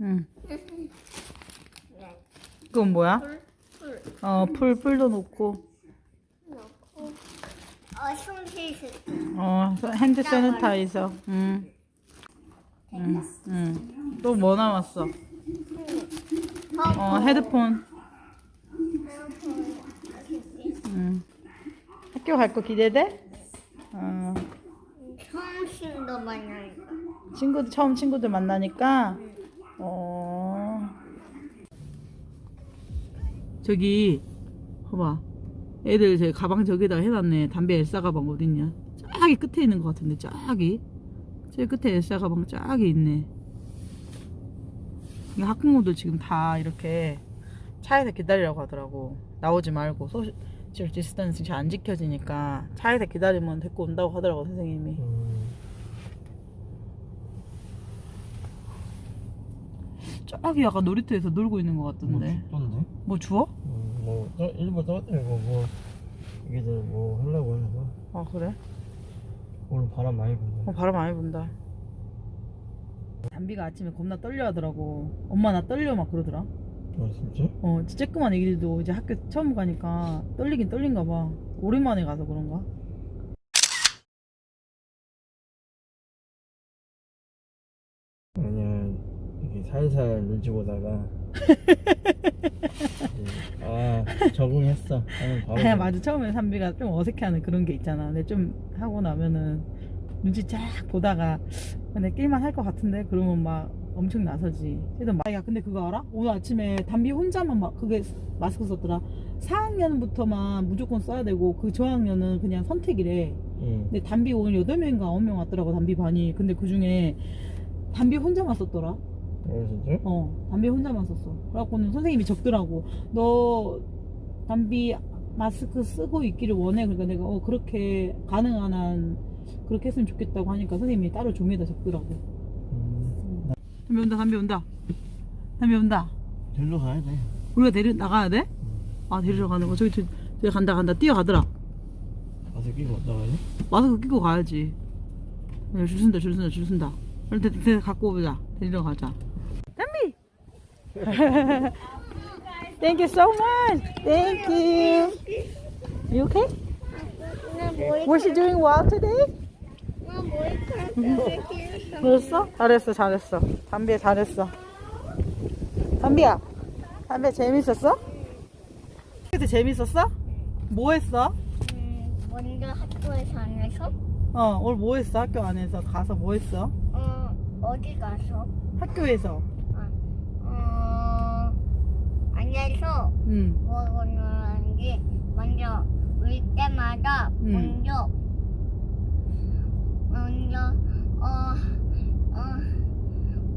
응. 그건 뭐야? 풀, 풀 어, 풀, 풀도 놓고, 넣고 어, 숨쉬기 어, 핸드 세니타이저. 응. 응, 응. 또 뭐 남았어? 어, 헤드폰. 응. 학교 갈 거 기대돼? 어, 처음 쉰거 만나니까 친구들, 처음 친구들 만나니까, 어. 저기, 봐봐. 애들 제 가방 저기다가 해놨네. 담배 엘사 가방 어딨냐? 저기 끝에 있는 것 같은데, 저기. 저기 끝에 엘사 가방 저기 있네. 이 학부모들 지금 다 이렇게 차에서 기다리라고 하더라고. 나오지 말고 소셜 디스턴싱 잘 안 지켜지니까 차에서 기다리면 데리고 온다고 하더라고 선생님이. 음, 저기 약간 놀이터에서 놀고 있는 것뭐 같던데. 춥던데? 뭐 주워? 음, 뭐 저, 일부 떠들고 뭐 이게들 뭐 하려고 하는 거 아 그래? 오늘 바람 많이 분다 어, 바람 많이 분다. 담비가 아침에 겁나 떨려 하더라고. 엄마 나 떨려 막 그러더라. 아 진짜? 어, 쬐끄만 애기들도 이제 학교 처음 가니까 떨리긴 떨린가 봐. 오랜만에 가서 그런가? 아니야 이게 살살 눈치 보다가 이제, 아 적응했어 하면 바로 아야 맞아 처음에 담비가 좀 어색해하는 그런 게 있잖아. 근데 좀 하고 나면은 눈치 쫙 보다가 근데 낄만 할 것 같은데 그러면 막 엄청 나서지. 그래도 막, 야 근데 그거 알아? 오늘 아침에 담비 혼자만 막 그게 마스크 썼더라. 4학년부터만 무조건 써야 되고 그 저학년은 그냥 선택이래. 응. 근데 담비 오늘 8명인가 9명 왔더라고 담비 반이. 근데 그 중에 담비 혼자만 썼더라. 어 진짜? 어, 담비 혼자만 썼어. 그래갖고는 선생님이 적더라고. 너 담비 마스크 쓰고 있기를 원해. 그러니까 내가 어 그렇게 가능한 한 그렇게 했으면 좋겠다고 하니까 선생님이 따로 종이에다 적더라고. 음, 담비 온다, 담비 온다. 담비 온다. 데리러 가야 돼 우리가 데리 나가야 돼? 아 데리러 가는 거 저기 저기, 저기 간다 간다 뛰어가더라. 가서 끼고 나가야 돼? 마스크 끼고 가야지. 야, 줄 쓴다, 줄 쓴다, 줄 쓴다. 데, 데, 갖고 오자. 데리러 가자. Thank you so much. Thank you. You okay? Was she doing well today? 그랬어? 잘했어, 잘했어. 담비야, 잘했어. 담비야, 담비야, 재밌었어? 그때 재밌었어? 뭐 했어? 음, 먼저 학교에서 안에서 어, 오늘 뭐 했어? 학교 안에서 가서 뭐 했어? 어, 어디 가서 학교에서. 어, 응. 뭐하고는 하는지 먼저 올 때마다 음. 먼저 먼저 어,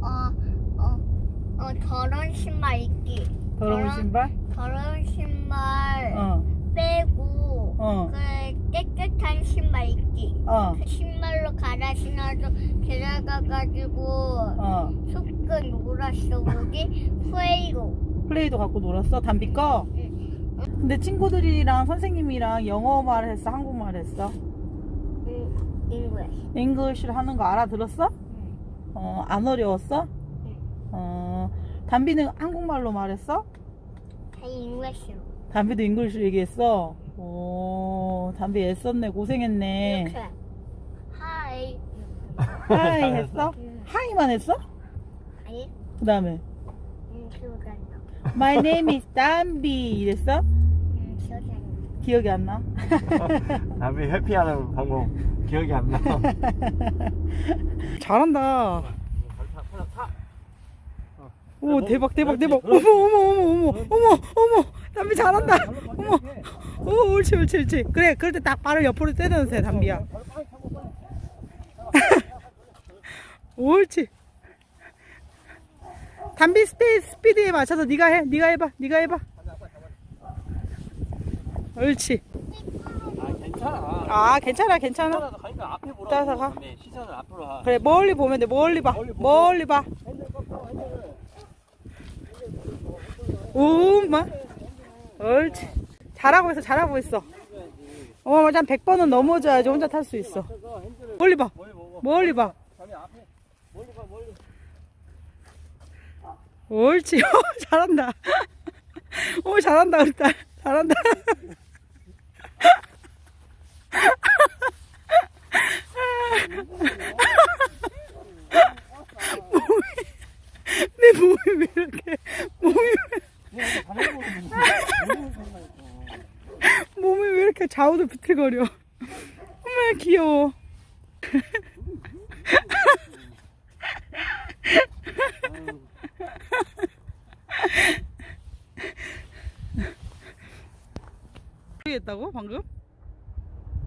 어어어어 더러운 신발 입기 더러운 신발? 더러운 신발 어, 빼고 어, 그 깨끗한 신발 입기 어, 그 신발로 갈아 신어서 들어가가지고 어. 속근 놀았어 거기 플레이도 갖고 놀았어? 담비 거? 응. 근데 친구들이랑 선생님이랑 영어말 했어? 한국말 했어? 응, 잉글리시 잉글리시를 하는 거 알아들었어? 응. 어, 안 어려웠어? 응. 어, 담비는 한국말로 말했어? 다 잉글리시로 담비도 잉글리시로 얘기했어? 오, 담비 애썼네, 고생했네. 이렇게 하이 하이 했어? 응. 하이만 했어? 아니 그 다음에. My name is 담비 이랬어? 응, 기억이 안 나. 기억이 안 나? 남이 회피하는 방법 기억이 안 나. 잘한다. 오 대박 대박 대박. 어머 어머 어머 어머 어머 어머. 담비 잘한다. 어머. 오 옳지 옳지 옳지. 그래 그럴 때 딱 발을 옆으로 때려주세요 담비야. 옳지 담비 스페 스피드에 맞춰서 네가 해 네가 해봐 네가 해봐 옳지 아 괜찮아. 아 괜찮아 괜찮아 따라서 가니까 앞에 보라고. 따라서 가. 근데 시선을 앞으로 하. 그래 멀리 보면 돼 멀리 봐 멀리 보고. 멀리 봐 오마 옳지 잘하고 있어 잘하고 있어 어 맞아 한 100번은 넘어져야지 혼자 탈 수 있어 멀리 봐 멀리 보고. 멀리 봐 앞에 멀리 봐 멀리. 옳지. 어, 잘한다. 오, 잘한다, 우리 딸. 잘한다. 몸이, 내 몸이 왜 이렇게, 몸이, 왜- 몸이 왜 이렇게 좌우도 비틀거려. 어머, 귀여워. 했다고, 방금?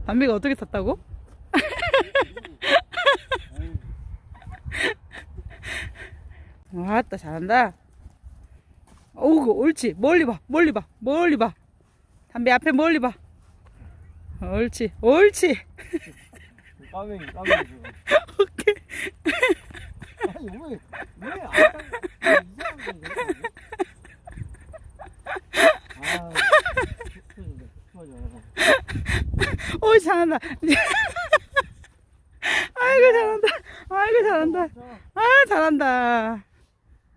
담비가 어떻게 탔다고? 아따 잘한다. 오구 옳지. 멀리 봐 멀리 봐 멀리 봐. 담배 앞에 멀리 봐. 옳지 옳지. 까맹이 까맹이 지금. 오케이. 아니 왜왜안 이상한 거 아 터진다 터